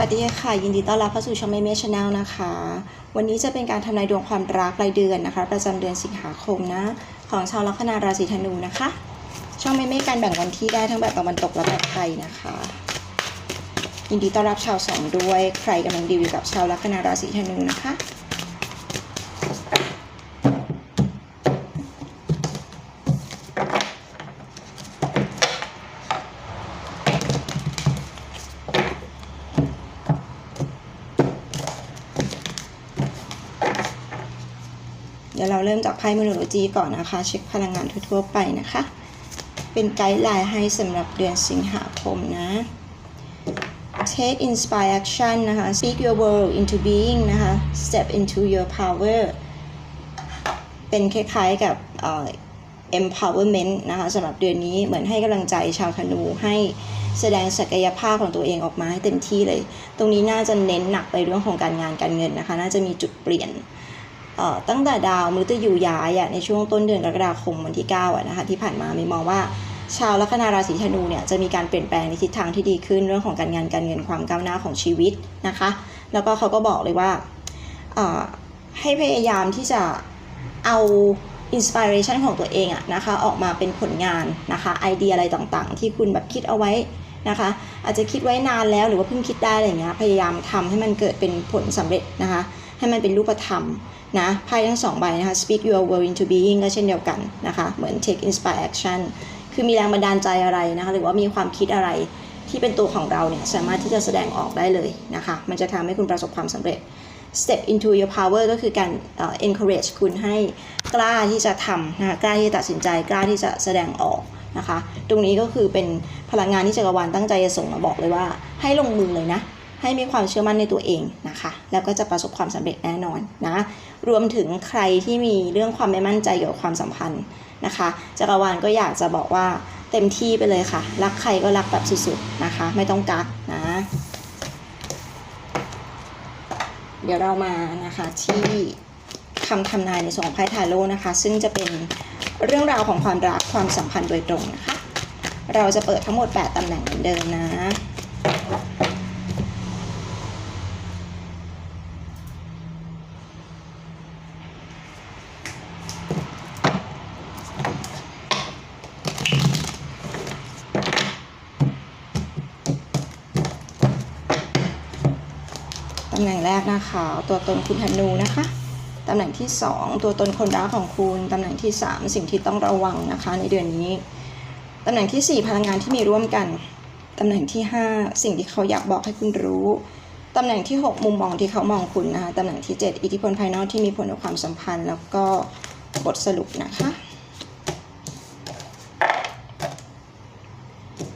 วัสดีค่ะ ยินดีต้อนรับเข้าสู่ช่องเมเมชแนลนะคะ วันนี้จะเป็นการทำนายดวงความรักรายเดือนนะคะ ประจำเดือนสิงหาคมนะ ของชาวลัคนาราศีธนูนะคะ ช่องเมเมการแบ่งวันที่ได้ทั้งแบบตะวันตกและแบบไทยนะคะ ยินดีต้อนรับชาวสองด้วยใครกำลังดีลอยู่กับชาวลัคนาราศีธนูนะคะ เดี๋ยวเราเริ่ม จากไพ่มโนโลจีก่อนนะคะ เช็คพลังงานทั่วๆไปนะคะ เป็นไกด์ไลน์ให้สำหรับเดือนสิงหาคมนะ take inspire action นะคะ speak your world into being นะคะ step into your power เป็นคล้ายๆกับ empowerment นะคะสำหรับเดือนนี้เหมือนให้กำลังใจชาวธนูให้แสดงศักยภาพของตัวเองออกมาให้เต็มที่เลย ตรงนี้น่าจะเน้นหนักไปเรื่องของการงานการเงินนะคะ น่าจะมีจุดเปลี่ยน ตั้งแต่ดาวมฤตยูย้ายในช่วงต้นเดือนกรกฎาคมวันที่9นะคะที่ผ่านมามีมองว่าชาวลัคนาราศีธนูเนี่ยจะมีการเปลี่ยนแปลงในทิศทางที่ดีขึ้นเรื่องของการงานการเงินความก้าวหน้าของชีวิตนะคะ แล้วก็เขาก็บอกเลยว่าให้พยายามที่จะเอาอินสปิเรชันของตัวเองอะนะคะออกมาเป็นผลงานนะคะไอเดียอะไรต่างๆ ที่คุณแบบคิดเอาไว้นะคะ อาจจะคิดไว้นานแล้วหรือว่าเพิ่งคิดได้อะไรอย่างเงี้ยพยายามทำให้มันเกิดเป็นผลสำเร็จนะคะ ให้มันเป็นรูปธรรมนะไพ่ทั้งสองใบนะคะ speak your world into being ก็เช่นเดียวกันนะคะ เหมือน take inspire action คือมีแรงบันดาลใจอะไรนะคะ หรือว่ามีความคิดอะไรที่เป็นตัวของเราเนี่ย สามารถที่จะแสดงออกได้เลยนะคะ มันจะทำให้คุณประสบความสำเร็จ step into your power ก็คือการ encourage คุณให้กล้าที่จะทำนะคะ กล้าที่จะตัดสินใจ กล้าที่จะแสดงออกนะคะ ตรงนี้ก็คือเป็นพลังงานที่จักรวาลตั้งใจจะส่งมาบอกเลยว่า ให้ลงมือเลยนะ ให้มีความเชื่อมั่นในตัวเองนะคะ แล้วก็จะประสบความสำเร็จแน่นอนนะ รวมถึงใครที่มีเรื่องความไม่มั่นใจเกี่ยวกับความสัมพันธ์นะคะจักรวาลก็อยากจะบอกว่าเต็มที่ไปเลยค่ะ รักใครก็รักแบบสุดๆนะคะ ไม่ต้องกักนะ เดี๋ยวเรามานะคะที่คำทำนายในส่วนของไพ่ทาโร่นะคะ ซึ่งจะเป็นเรื่องราวของความรักความสัมพันธ์โดยตรงนะคะ เราจะเปิดทั้งหมด 8ตำแหน่งเหมือนเดิมนะ ตำแหน่งแรกนะคะ ตัวตนคุณธนูนะคะ ตำแหน่งที่ 2 ตัวตนคนรักของคุณ ตำแหน่งที่ 3 สิ่งที่ต้องระวังนะคะ ในเดือนนี้ ตำแหน่งที่ 4 พลังงานที่มีร่วมกัน ตำแหน่งที่ 5 สิ่งที่เขาอยากบอกให้คุณรู้ ตำแหน่งที่ 6 มุมมองที่เขามองคุณนะคะ ตำแหน่งที่ 7 อิทธิพลภายนอกที่มีผลต่อความสัมพันธ์ แล้วก็บทสรุปนะคะ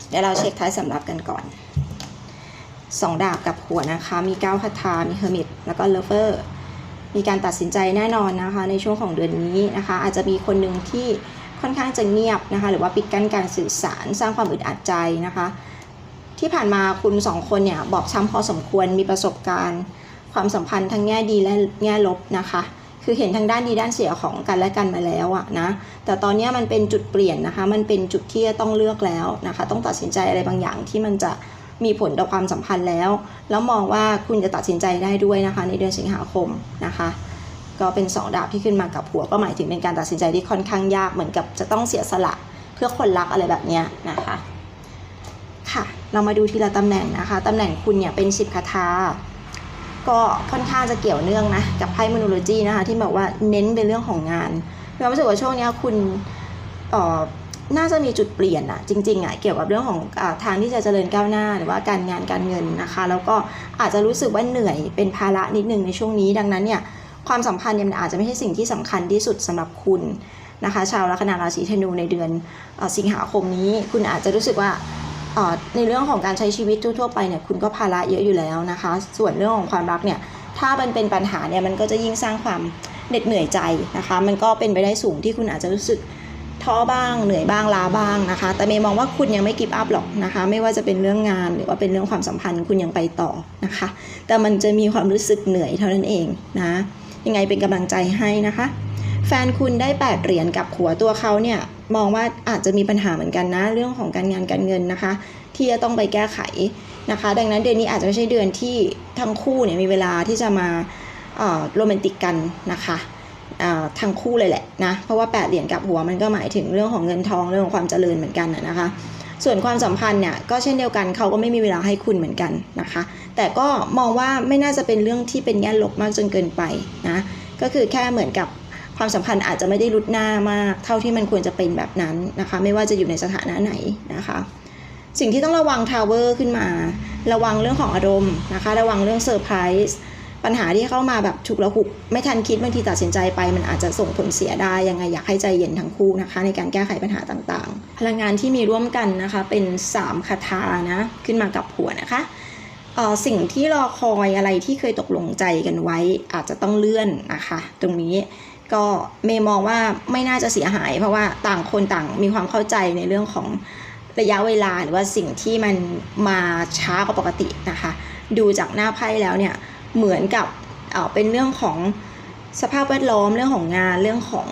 เดี๋ยวเราเช็คท้ายสำรับกันก่อน สองดาบกับหัวนะคะ มีเก้าคาถามีเฮอร์มิตแล้วก็เลเวอร์มีการตัดสินใจแน่นอนนะคะ ในช่วงของเดือนนี้นะคะ อาจจะมีคนหนึ่งที่ค่อนข้างจะเงียบนะคะ หรือว่าปิดกั้นการสื่อสารสร้างความอึดอัดใจนะคะ ที่ผ่านมาคุณสองคนเนี่ยบอกช้ำพอสมควรมีประสบการณ์ ความสัมพันธ์ทั้งแง่ดีและแง่ลบนะคะคือเห็นทั้งด้านดีด้านเสียของกันและกันมาแล้วอะนะ แต่ตอนนี้มันเป็นจุดเปลี่ยนนะคะ มันเป็นจุดที่จะต้องเลือกแล้วนะคะ ต้องตัดสินใจอะไรบางอย่างที่มันจะ มีผลต่อความสัมพันธ์แล้ว แล้วมองว่าคุณจะตัดสินใจได้ด้วยนะคะ ในเดือนสิงหาคมนะคะ ก็เป็นสองดาบที่ขึ้นมากับหัวก็หมายถึงเป็นการตัดสินใจที่ค่อนข้างยากเหมือนกับจะต้องเสียสละเพื่อคนรักอะไรแบบนี้นะคะค่ะ เรามาดูทีละตำแหน่งนะคะตำแหน่งคุณเนี่ยเป็นสิบคาถาก็ค่อนข้างจะเกี่ยวเนื่องนะกับไพ่มโนโลจีนะคะที่บอกว่าเน้นเป็นเรื่องของงานเรารู้สึกว่าช่วงนี้คุณออ น่าจะมีจุดเปลี่ยนอะจริงๆอะเกี่ยวกับเรื่องของอทางที่จะเจริญก้าวหน้า หรือว่าการงานการเงินนะคะ แล้วก็อาจจะรู้สึกว่าเหนื่อยเป็นภาระนิดนึงในช่วงนี้ ดังนั้นเนี่ยความสัมพันธ์เนี่ยมันอาจจะไม่ใช่สิ่งที่สำคัญที่สุดสำหรับคุณนะคะ ชาวลัคนาราศีธนูในเดือนอสิงหาคมนี้ คุณอาจจะรู้สึกว่าในเรื่องของการใช้ชีวิตทั่วๆไปเนี่ยคุณก็ภาระเยอะอยู่แล้วนะคะ ส่วนเรื่องของความรักเนี่ยถ้ามันเป็นปัญหาเนี่ยมันก็จะยิ่งสร้างความเหน็ดเหนื่อยใจนะคะ มันก็เป็นไปได้สูงที่คุณอาจจะรู้สึก ท้อบ้างเหนื่อยบ้างล้าบ้างนะคะ แต่เมย์มองว่าคุณยังไม่กิฟต์อัพหรอกนะคะ ไม่ว่าจะเป็นเรื่องงานหรือว่าเป็นเรื่องความสัมพันธ์คุณยังไปต่อนะคะ แต่มันจะมีความรู้สึกเหนื่อยเท่านั้นเองนะยังไงเป็นกำลังใจให้นะคะ แฟนคุณได้แปดเหรียญกับหัวตัวเขาเนี่ยมองว่าอาจจะมีปัญหาเหมือนกันนะ เรื่องของการงานการเงินนะคะ ที่จะต้องไปแก้ไขนะคะ ดังนั้นเดือนนี้อาจจะไม่ใช่เดือนที่ทั้งคู่เนี่ยมีเวลาที่จะมาโรแมนติกกันนะคะ ทั้งคู่เลยแหละนะ เพราะว่าแปดเหรียญกับหัวมันก็หมายถึงเรื่องของเงินทองเรื่องของความเจริญเหมือนกันนะนะคะ ส่วนความสัมพันธ์เนี่ยก็เช่นเดียวกันเขาก็ไม่มีเวลาให้คุณเหมือนกันนะคะ แต่ก็มองว่าไม่น่าจะเป็นเรื่องที่เป็นแง่ลบมากจนเกินไปนะก็คือแค่เหมือนกับความสัมพันธ์อาจจะไม่ได้รุดหน้ามาก เท่าที่มันควรจะเป็นแบบนั้นนะคะ ไม่ว่าจะอยู่ในสถานะไหนนะคะสิ่งที่ต้องระวังทาวเวอร์ขึ้นมา ระวังเรื่องของอารมณ์นะคะ ระวังเรื่องเซอร์ไพรส์ ปัญหาที่เข้ามาแบบฉุกละหุก ไม่ทันคิดบางทีตัดสินใจไป มันอาจจะส่งผลเสียได้ยังไงอยากให้ใจเย็นทั้งคู่นะคะ ในการแก้ไขปัญหาต่างๆ พลังงานที่มีร่วมกันนะคะ เป็น 3คาถานะขึ้นมากับหัวนะคะสิ่งที่รอคอยอะไรที่เคยตกลงใจกันไว้ อาจจะต้องเลื่อนนะคะ ตรงนี้ก็เมย์มองว่าไม่น่าจะเสียหาย เพราะว่าต่างคนต่างมีความเข้าใจในเรื่องของระยะเวลาหรือว่าสิ่งที่มันมาช้ากว่าปกตินะคะ ดูจากหน้าไพ่แล้วเนี่ย เหมือนกับเเป็นเรื่องของสภาพแวดล้อมเรื่องของงานเรื่องของ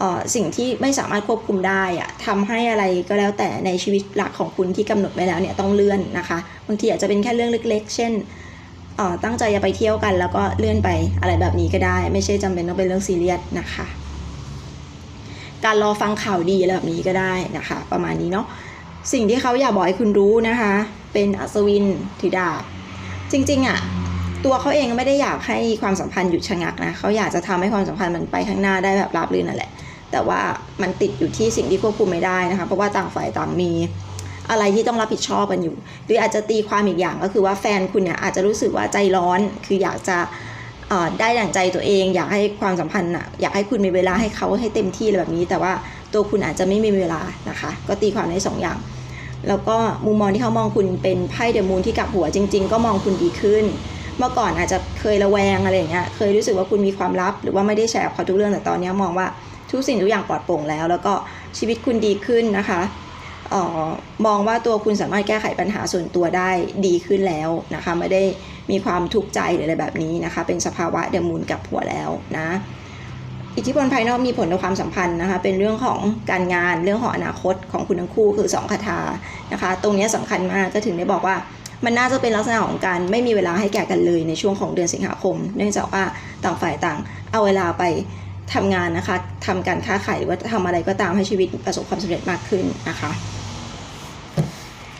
อสิ่งที่ไม่สามารถควบคุมได้อะทำให้อะไรก็แล้วแต่ในชีวิตหลักของคุณที่กำหนดไว้แล้วเนี่ยต้องเลื่อนนะคะบางทีอาจจะเป็นแค่เรื่องเล็ก ๆ เช่นตั้งใจจะไปเที่ยวกัน แล้วก็เลื่อนไปอะไรแบบนี้ก็ได้ ไม่ใช่จำเป็นต้องเป็นเรื่องซีเรียสนะคะ การรอฟังข่าวดีอะไรแบบนี้ก็ได้นะคะ ประมาณนี้เนาะสิ่งที่เขาอยากบอกให้คุณรู้นะคะ เป็นอัศวินถือดาบจริงๆอะ่ะ ตัวเขาเองไม่ได้อยากให้ความสัมพันธ์หยุดชะงักนะเขาอยากจะทำให้ความสัมพันธ์มันไปข้างหน้าได้แบบราบรื่นนั่นแหละ แต่ว่ามันติดอยู่ที่สิ่งที่ควบคุมไม่ได้นะคะเพราะว่าต่างฝ่ายต่างมีอะไรที่ต้องรับผิดชอบกันอยู่ หรืออาจจะตีความอีกอย่างก็คือว่าแฟนคุณเนี่ยอาจจะรู้สึกว่าใจร้อน คืออยากจะได้ดั่งใจตัวเอง อยากให้ความสัมพันธ์อะอยากให้คุณมีเวลาให้เขาให้เต็มที่อะไรแบบนี้ แต่ว่าตัวคุณอาจจะไม่มีเวลานะคะ ก็ตีความในสองอย่าง แล้วก็มุมมองที่เขามองคุณเป็นไพ่เดอะมูนที่กลับหัวจริง ๆ ก็มองคุณดีขึ้น เมื่อก่อนอาจจะเคยระแวงอะไรอย่างเงี้ยเคยรู้สึกว่าคุณมีความลับ หรือว่าไม่ได้แชร์กับเขาทุกเรื่องแต่ตอนนี้มองว่าทุกสิ่งทุกอย่างปลอดโปร่งแล้ว แล้วก็ชีวิตคุณดีขึ้นนะคะออมองว่าตัวคุณสามารถแก้ไขปัญหาส่วนตัวได้ดีขึ้นแล้วนะคะไม่ได้มีความทุกข์ใจหรืออะไรแบบนี้นะคะ เป็นสภาวะเดอะมูนกลับหัวแล้วนะอิทธิพลภายนอกมีผลต่อความสัมพันธ์นะคะ เป็นเรื่องของการงานเรื่องของอนาคตของคุณทั้งคู่คือ 2คาถานะคะ ตรงนี้สำคัญมากก็ถึงได้บอกว่า มันน่าจะเป็นลักษณะของการไม่มีเวลาให้แก่กันเลยในช่วงของเดือนสิงหาคม เนื่องจากว่าต่างฝ่ายต่าง เอาเวลาไปทำงานนะคะทำการค้าขายหรือว่าทำอะไรก็ตามให้ชีวิตประสบความสำเร็จมากขึ้นนะคะ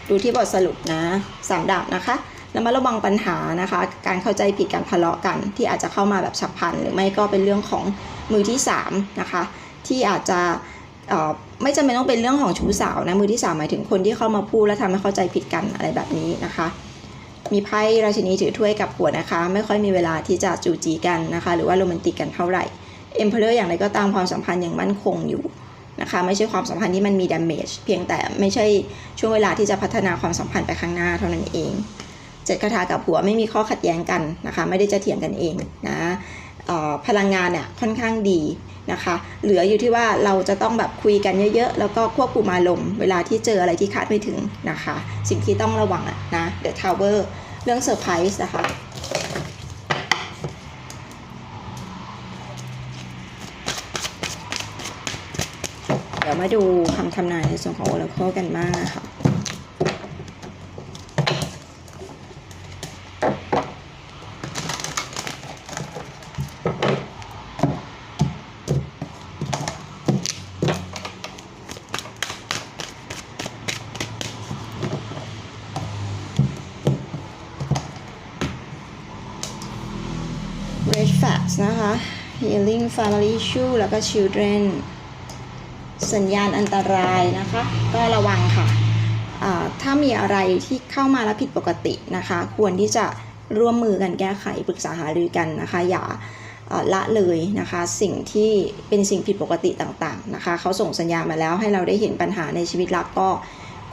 ดูที่บทสรุปนะสามดาบนะคะแล้วมาระวังปัญหานะคะ การเข้าใจผิดการทะเลาะกัน ที่อาจจะเข้ามาแบบฉับพลัน หรือไม่ก็เป็นเรื่องของมือที่สามนะคะที่อาจจะ ไม่จำเป็นต้องเป็นเรื่องของชู้สาวนะมือที่สามหมายถึงคนที่เข้ามาพูดและทำให้เข้าใจผิดกันอะไรแบบนี้นะคะ มีไพ่ราชินีถือถ้วยกับหัวนะคะ ไม่ค่อยมีเวลาที่จะจูจีกันนะคะ หรือว่าโรแมนติกกันเท่าไหร่เอ็มเพลอร์อย่างไรก็ตามความสัมพันธ์ยังมั่นคงอยู่นะคะ ไม่ใช่ความสัมพันธ์ที่มันมีดามเมจเพียงแต่ไม่ใช่ช่วงเวลาที่จะพัฒนาความสัมพันธ์ไปข้างหน้าเท่านั้นเองเจ็ดคาถากับหัวไม่มีข้อขัดแย้งกันนะคะ ไม่ได้จะเถียงกันเองนะออพลังงานเนี่ยค่อนข้างดี นะคะ เหลืออยู่ที่ว่าเราจะต้องแบบคุยกันเยอะๆ แล้วก็ควบคุมอารมณ์เวลาที่เจออะไรที่คาดไม่ถึงนะคะ สิ่งที่ต้องระวังอะนะ The Tower เรื่องเซอร์ไพรส์นะคะเดี๋ยวมาดูคำทำนายในส่วนของ Oracle กันบ้างนะคะ Red Facts นะคะ Healing Family Issue แล้วก็ Children สัญญาณอันตรายนะคะ ก็ระวังค่ะ ถ้ามีอะไรที่เข้ามาแล้วผิดปกตินะคะ ควรที่จะร่วมมือกันแก้ไขปรึกษาหารือกันนะคะ อย่าละเลยนะคะ สิ่งที่เป็นสิ่งผิดปกติต่างๆนะคะ เขาส่งสัญญาณมาแล้วให้เราได้เห็นปัญหาในชีวิตรักก็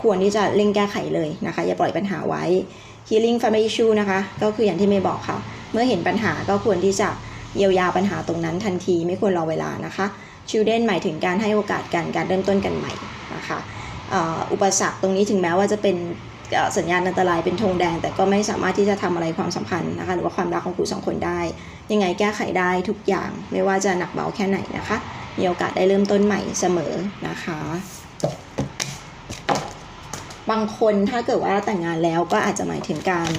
ควรที่จะเร่งแก้ไขเลยนะคะ อย่าปล่อยปัญหาไว้ Healing Family Issue นะคะ ก็คืออย่างที่เมย์บอกค่ะ เมื่อเห็นปัญหาก็ควรที่จะ เยียวยาปัญหาตรงนั้นทันทีไม่ควรรอเวลานะคะ children หมายถึงการให้โอกาสกันการเริ่มต้นกันใหม่นะคะอุปสรรคตรงนี้ถึงแม้ว่าจะเป็นสัญญาณอันตรายเป็นธงแดง แต่ก็ไม่สามารถที่จะทำอะไรความสัมพันธ์นะคะหรือว่าความรักของคุณสองคนได้ ยังไงแก้ไขได้ทุกอย่างไม่ว่าจะหนักเบาแค่ไหนนะคะ มีโอกาสได้เริ่มต้นใหม่เสมอนะคะ บางคนถ้าเกิดว่าแต่งงานแล้วก็อาจจะหมายถึงการ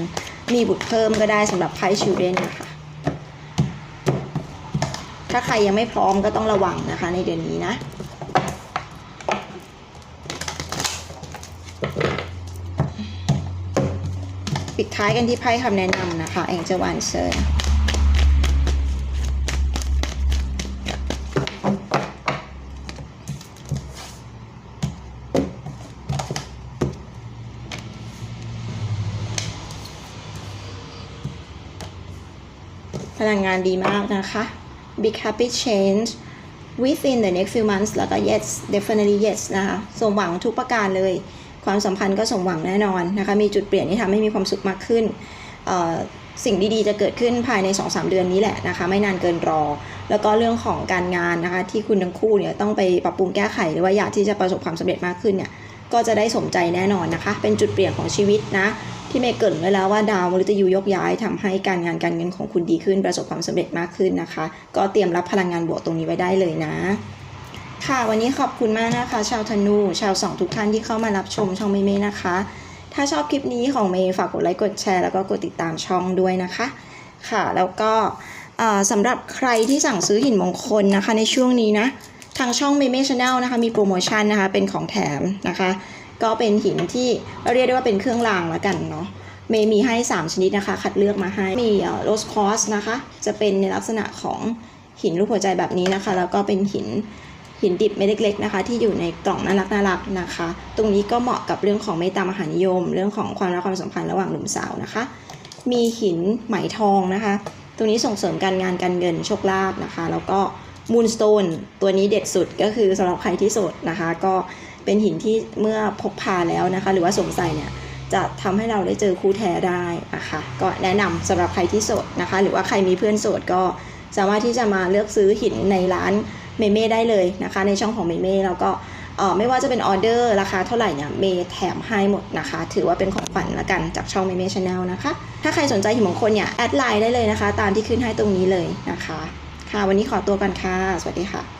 มีบุตรเพิ่มก็ได้สำหรับไพ่ชิลเดนนะคะ ถ้าใครยังไม่พร้อมก็ต้องระวังนะคะ ในเดือนนี้นะปิดท้ายกันที่ไพ่คำแนะนำนะคะ Angel One s e r พลังงานดีมากนะคะ big happy change within the next few months แล้วก็ yes definitely yes นะคะสมหวังทุกประการเลย ความสัมพันธ์ก็สมหวังแน่นอนนะคะ มีจุดเปลี่ยนที่ทำให้มีความสุขมากขึ้นเอ่อสิ่งดีๆ จะเกิดขึ้นภายใน 2-3 เดือนนี้แหละนะคะ ไม่นานเกินรอ แล้วก็เรื่องของการงานนะคะ ที่คุณทั้งคู่เนี่ยต้องไปปรับปรุงแก้ไข หรือว่าอยากที่จะประสบความสำเร็จมากขึ้นเนี่ย ก็จะได้สมใจแน่นอนนะคะ เป็นจุดเปลี่ยนของชีวิตนะ ที่เมย์เกรินไว้แล้วว่าดาวมฤตยูยกย้ายทำให้การงานการเงินของคุณดีขึ้นประสบความสำเร็จมากขึ้นนะคะ ก็เตรียมรับพลังงานบวกตรงนี้ไว้ได้เลยนะ ค่ะวันนี้ขอบคุณมากนะคะ ชาวธนู ชาวสองทุกท่านที่เข้ามารับชมช่องเมย์เมย์นะคะ ถ้าชอบคลิปนี้ของเมย์ฝากกดไลค์กดแชร์แล้วก็กดติดตามช่องด้วยนะคะ ค่ะ แล้วก็สำหรับใครที่สั่งซื้อหินมงคลนะคะในช่วงนี้นะทางช่องเมย์เมย์ชาแนลนะคะมีโปรโมชั่นนะคะเป็นของแถมนะคะ ก็เป็นหินที่เรียกได้ว่าเป็นเครื่องรางแล้วกันเนาะเมย์มีให้ 3 ชนิดนะคะ คัดเลือกมาให้ มีโรสคอสนะคะ จะเป็นในลักษณะของหินรูปหัวใจแบบนี้นะคะ แล้วก็เป็นหินหินดิบเม็ดเล็กๆนะคะ ที่อยู่ในกล่องน่ารักน่ารักนะคะ ตรงนี้ก็เหมาะกับเรื่องของเมตตามหานิยม เรื่องของความรักความสัมพันธ์ระหว่างหนุ่มสาวนะคะ มีหินไหมทองนะคะ ตรงนี้ส่งเสริมการงานการเงินโชคลาภนะคะ แล้วก็มูนสโตนตัวนี้เด็ดสุดก็คือสำหรับใครที่โสดนะคะ ก็ เป็นหินที่เมื่อพกพาแล้วนะคะ หรือว่าสวมใส่เนี่ยจะทำให้เราได้เจอคู่แท้ได้นะคะก็แนะนำสำหรับใครที่โสดนะคะ หรือว่าใครมีเพื่อนโสดก็สามารถที่จะมาเลือกซื้อหินในร้านเมเม่ได้เลยนะคะ ในช่องของเมเม่แล้วก็เออไม่ว่าจะเป็นออเดอร์ราคาเท่าไหร่เนี่ยเมย์แถมให้หมดนะคะ ถือว่าเป็นของขวัญละกันจากช่องเมเม่ชาแนลนะคะ ถ้าใครสนใจหินมงคลเนี่ยแอดไลน์ได้เลยนะคะ ตามที่ขึ้นให้ตรงนี้เลยนะคะ ค่ะวันนี้ขอตัวกันค่ะ สวัสดีค่ะ